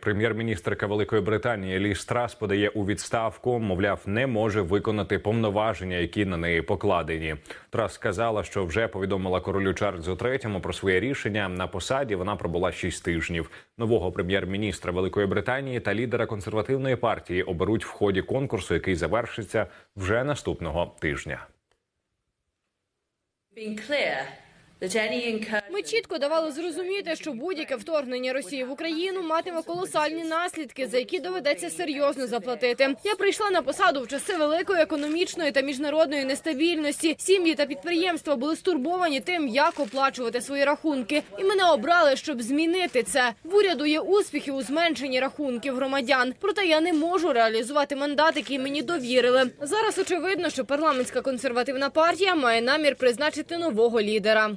Прем'єр-міністрка Великої Британії Ліс Трас подає у відставку. Мовляв, не може виконати повноваження, які на неї покладені. Трас сказала, що вже повідомила королю Чарльзу III про своє рішення. На посаді вона пробула 6 тижнів. Нового прем'єр-міністра Великої Британії та лідера консервативної партії оберуть в ході конкурсу, який завершиться вже наступного тижня. Ми чітко давали зрозуміти, що будь-яке вторгнення Росії в Україну матиме колосальні наслідки, за які доведеться серйозно заплатити. Я прийшла на посаду в часи великої економічної та міжнародної нестабільності. Сім'ї та підприємства були стурбовані тим, як оплачувати свої рахунки, і мене обрали, щоб змінити це. В уряду є успіхи у зменшенні рахунків громадян. Проте я не можу реалізувати мандат, який мені довірили. Зараз очевидно, що парламентська консервативна партія має намір призначити нового лідера.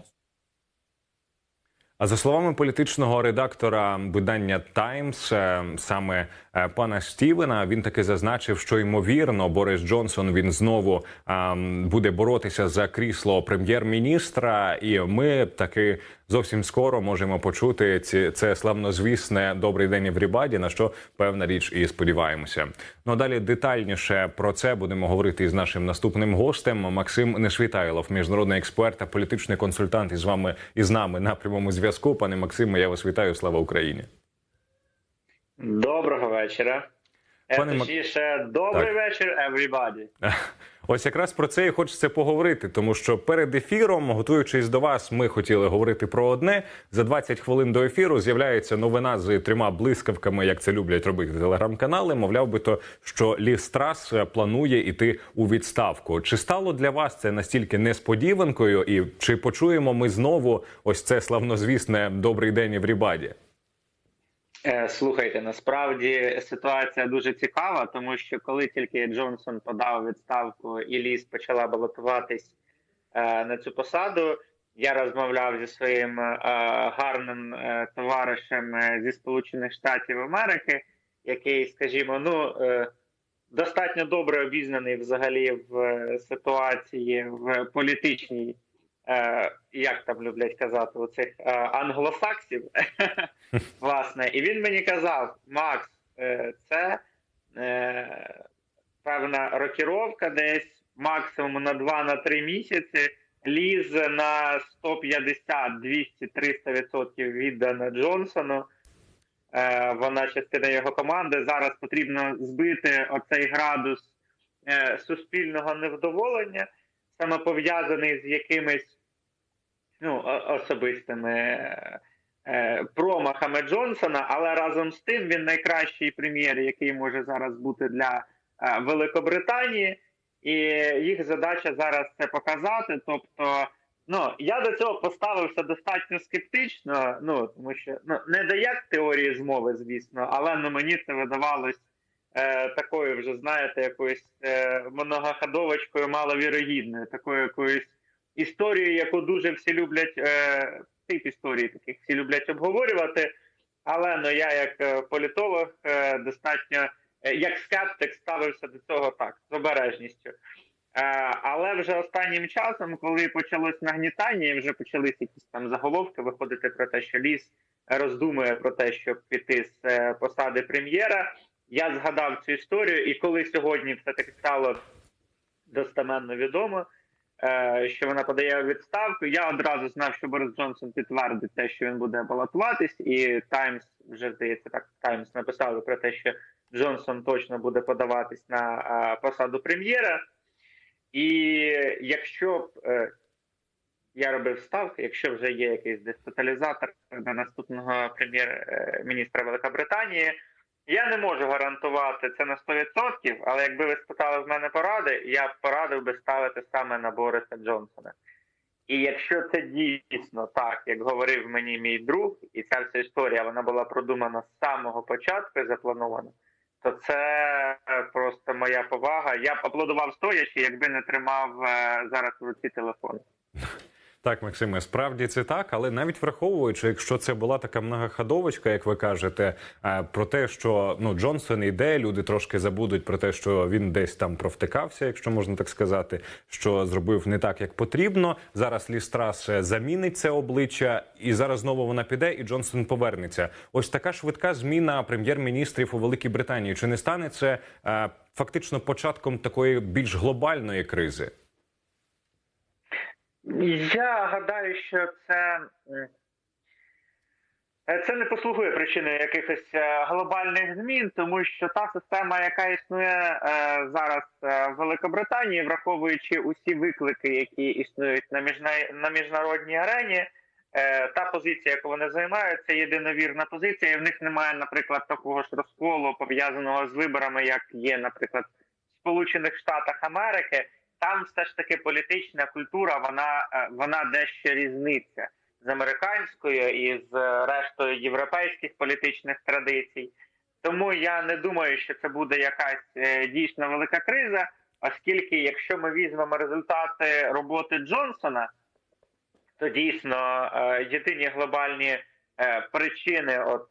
А за словами політичного редактора видання Таймс, е, саме пана Стівена, він таки зазначив, що ймовірно Борис Джонсон він знову е, буде боротися за крісло прем'єр-міністра, і ми таки зовсім скоро можемо почути ці це славнозвісне добрий день Еврібаді, на що певна річ і сподіваємося. Ну а далі детальніше про це будемо говорити із нашим наступним гостем Максим Нешвітайлов, міжнародний експерт та політичний консультант із вами із нами на прямому зв'язку. Пане Максиме, я вас вітаю. Слава Україні. Доброго вечора. Е, Пане Мак- Точніше, добрий Так. вечір, everybody. Ось якраз про це і хочеться поговорити, тому що перед ефіром, готуючись до вас, ми хотіли говорити про одне. За 20 хвилин до ефіру з'являється новина з трьома блискавками, як це люблять робити телеграм-канали. Мовляв би то, що Лістрас планує іти у відставку. Чи стало для вас це настільки несподіванкою, і чи почуємо ми знову ось це славнозвісне добрий день Еврібаді? Е, Слухайте, насправді ситуація дуже цікава, тому що коли тільки Джонсон подав відставку і Ліс почала балотуватись е, на цю посаду, я розмовляв зі своїм е, гарним товаришем зі Сполучених Штатів Америки, який, скажімо, ну достатньо добре обізнаний взагалі в ситуації в політичній. Е, як там люблять казати у цих е, англосаксів, власне, і він мені казав: Макс, е, це певна рокіровка десь максимум на 2-3 місяці. Ліз на 150, 200, 300 відсотків віддана Джонсону. Вона частина його команди. Зараз потрібно збити оцей градус суспільного невдоволення, саме пов'язаний з якимись ну, особистими е, е, промахами Джонсона, але разом з тим він найкращий прем'єр, який може зараз бути для е, Великобританії, і їх задача зараз це показати. Тобто, ну я до цього поставився достатньо скептично. Ну тому що ну не до як теорії змови, звісно, але ну мені це видавалось. Такою вже знаєте, якоюсь е, многоходовочкою маловірогідною, такою якоюсь історію, яку дуже всі люблять, е, тип історії таких всі люблять обговорювати. Але ну я, як е, політолог, е, достатньо е, як скептик ставився до цього так з обережністю. Е, але вже останнім часом, коли почалось нагнітання, і вже почалися якісь там заголовки виходити про те, що ліс роздумує про те, щоб піти з е, посади прем'єра. Я згадав цю історію, і коли сьогодні все таки стало достеменно відомо, що вона подає відставку. Я одразу знав, що Борис Джонсон підтвердить те, що він буде балотуватись, і Таймс вже здається, так Таймс написали про те, що Джонсон точно буде подаватись на е, посаду прем'єра. І якщо б е, я робив ставки, якщо вже є якийсь десь тоталізатор на наступного прем'єр-міністра Великобританії. Я не можу гарантувати це на 100%, але якби ви спитали в мене поради, я б порадив би ставити саме на Бориса Джонсона. І якщо це дійсно так, як говорив мені мій друг, і ця вся історія вона була продумана з самого початку і запланована, то це просто моя повага. Я б аплодував стоячи, якби не тримав е, зараз в руці телефон. Так, Максиме, справді це так, але навіть враховуючи, якщо це була така многоходовочка, як ви кажете, е, про те, що ну Джонсон йде, люди трошки забудуть про те, що він десь там провтикався, якщо можна так сказати, що зробив не так, як потрібно. Зараз Лістрас е, замінить це обличчя, і зараз знову вона піде, і Джонсон повернеться. Ось така швидка зміна прем'єр-міністрів у Великій Британії. Чи не стане це е, фактично початком такої більш глобальної кризи? Я гадаю, що це, це не послугує причиною якихось е, глобальних змін, тому що та система, яка існує е, зараз е, в Великобританії, враховуючи усі виклики, які існують на на міжнародній арені, та позиція, яку вони займають, це єдиновірна позиція, і в них немає, наприклад, такого ж розколу пов'язаного з виборами, як є, наприклад, в Сполучених Штатах Америки там все ж таки політична культура, вона, е, вона дещо різниця з американською і з е, рештою європейських політичних традицій. Тому я не думаю, що це буде якась е, дійсно велика криза, оскільки, якщо ми візьмемо результати роботи Джонсона, то дійсно єдині глобальні причини от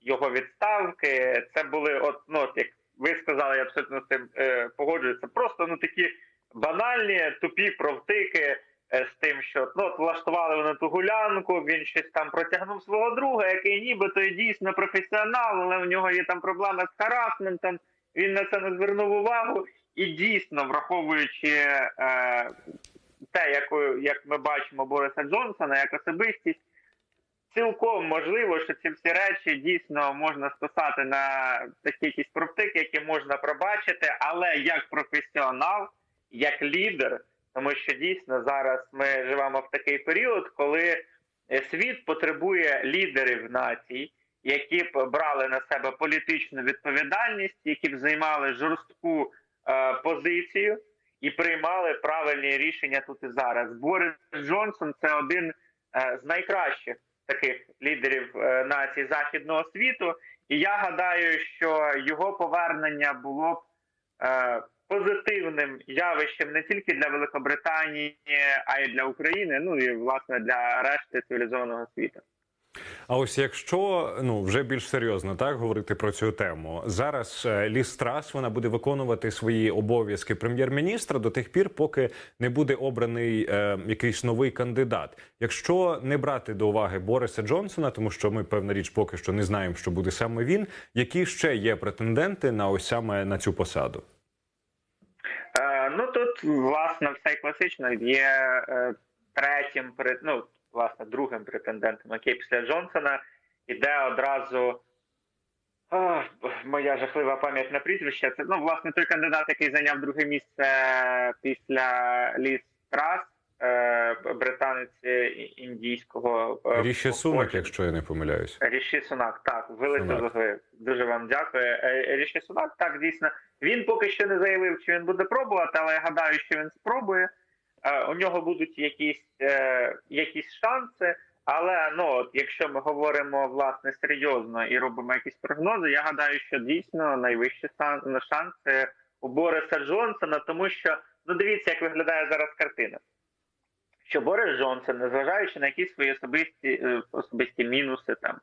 його відставки, це були, от ну як ви сказали, я абсолютно з цим погоджуюся. Просто ну такі банальні, тупі провтики е, з тим, що ну от влаштували вони ту гулянку. Він щось там протягнув свого друга, який нібито і дійсно професіонал, але в нього є там проблеми з харасментом. Він на це не звернув увагу, і дійсно, враховуючи е, те, якою як ми бачимо Бориса Джонсона як особистість. Цілком можливо, що ці всі речі дійсно можна списати на такі якісь провтики, які можна пробачити, але як професіонал, як лідер, тому що дійсно зараз ми живемо в такий період, коли е, світ потребує лідерів націй, які б брали на себе політичну відповідальність, які б займали жорстку е, позицію і приймали правильні рішення тут і зараз. Борис Джонсон це один е, з найкращих таких лідерів е, націй західного світу. І я гадаю, що його повернення було б е, позитивним явищем не тільки для Великобританії, а й для України. Ну і власне для решти цивілізованого світу. А ось якщо ну вже більш серйозно так говорити про цю тему, зараз е, Ліс Трас вона буде виконувати свої обов'язки прем'єр-міністра до тих пір, поки не буде обраний е, якийсь новий кандидат. Якщо не брати до уваги Бориса Джонсона, тому що ми певна річ поки що не знаємо, що буде саме він. Які ще є претенденти на ось саме на цю посаду? Ну тут власне все класично є е, третім ну, власне другим претендентом, який після Джонсона іде одразу. О, моя жахлива пам'ять на прізвище. Це ну власне той кандидат, який зайняв друге місце після Ліс Трас, британець індійського е, Ріші Сунак, якщо я не помиляюсь. Ріші Сунак, так, заглив. Дуже вам дякую. Е, Ріші Сунак, так, дійсно. Він поки що не заявив, чи він буде пробувати, але я гадаю, що він спробує. Е, У нього будуть якісь, е, якісь шанси. Але ну от якщо ми говоримо власне серйозно і робимо якісь прогнози, я гадаю, що дійсно найвищі шанси у Бориса Джонсона, тому що ну дивіться, як виглядає зараз картина що Борис Джонсон, незважаючи на якісь свої особисті е, особисті мінуси, там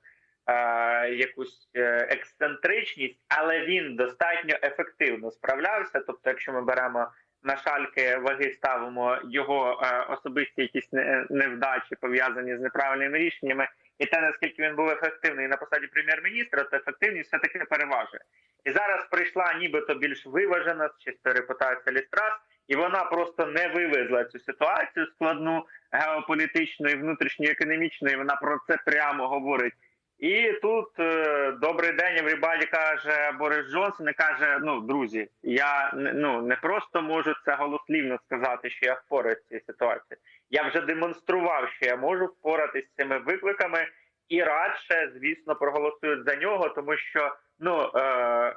е, якусь ексцентричність, але він достатньо ефективно справлявся. Тобто, якщо ми беремо на шальки ваги, ставимо його е, особисті якісь невдачі пов'язані з неправильними рішеннями, і те наскільки він був ефективний на посаді прем'єр-міністра, то ефективність все таки переважує. І зараз прийшла нібито більш виважена з чистої репутації Лістрас, і вона просто не вивезла цю ситуацію складну геополітичну і внутрішньоекономічну, і Вона про це прямо говорить. І тут е, добрий день, everybody, каже Борис Джонсон і каже: Ну, друзі, я ну не просто можу це голослівно сказати, що я впораюсь цією ситуацією. Я вже демонстрував, що я можу впоратись з цими викликами, і радше, звісно, проголосують за нього, тому що ну е,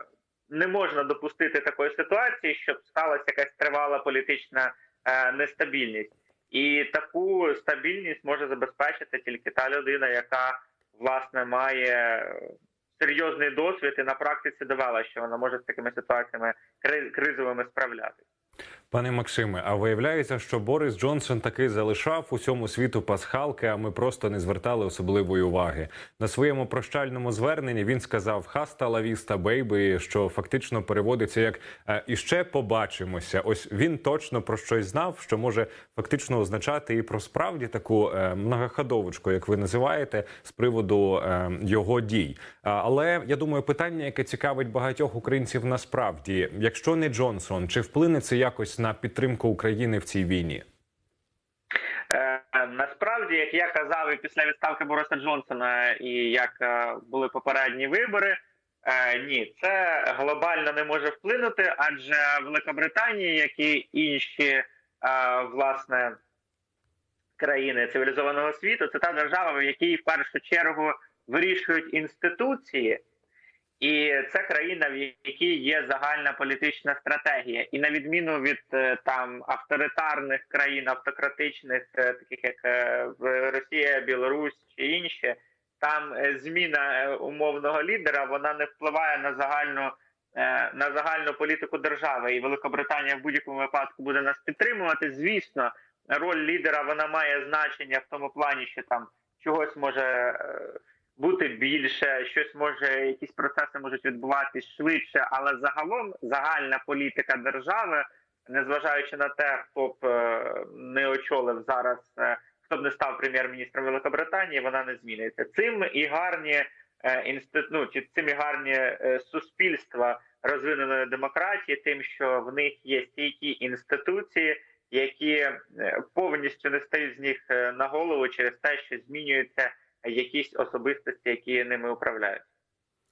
не можна допустити такої ситуації, щоб сталася якась тривала політична е, нестабільність. І таку стабільність може забезпечити тільки та людина, яка власне має серйозний досвід і на практиці довела, що вона може з такими ситуаціями кри- кризовими справлятися. Пане Максиме, а виявляється, що Борис Джонсон таки залишав усьому світу пасхалки, а ми просто не звертали особливої уваги. На своєму прощальному зверненні він сказав «Хаста ла віста, бейбі», що фактично переводиться як е, «іще побачимося». Ось він точно про щось знав, що може фактично означати і про справді таку е, многоходовочку, як ви називаєте, з приводу е, його дій. Але я думаю, питання, яке цікавить багатьох українців, насправді, якщо не Джонсон, чи вплине це якось на підтримку України в цій війні? Е, насправді, як я казав, і після відставки Бориса Джонсона, і як е, були попередні вибори, е, ні, це глобально не може вплинути, адже Великобританія, як і інші власне країни цивілізованого світу, це та держава, в якій в першу чергу вирішують інституції. І це країна, в якій є загальна політична стратегія, і на відміну від е, там авторитарних країн, автократичних, е, таких як е, Росія, Білорусь чи інші, там зміна умовного лідера вона не впливає на загальну на загальну політику держави. І Великобританія в будь-якому випадку буде нас підтримувати. Звісно, роль лідера вона має значення в тому плані, що там чогось може. Бути більше, щось може, якісь процеси можуть відбуватись швидше, але загалом загальна політика держави, незважаючи на те, хто б е, не очолив зараз, е, хто б не став прем'єр-міністром Великобританії, вона не зміниться. Цим і гарні е, ну, чи цим і гарні суспільства розвиненої демократії, тим, що в них є стійкі інституції. Які повністю не стають з них на голову через те, що змінюються якісь особистості, які ними управляють.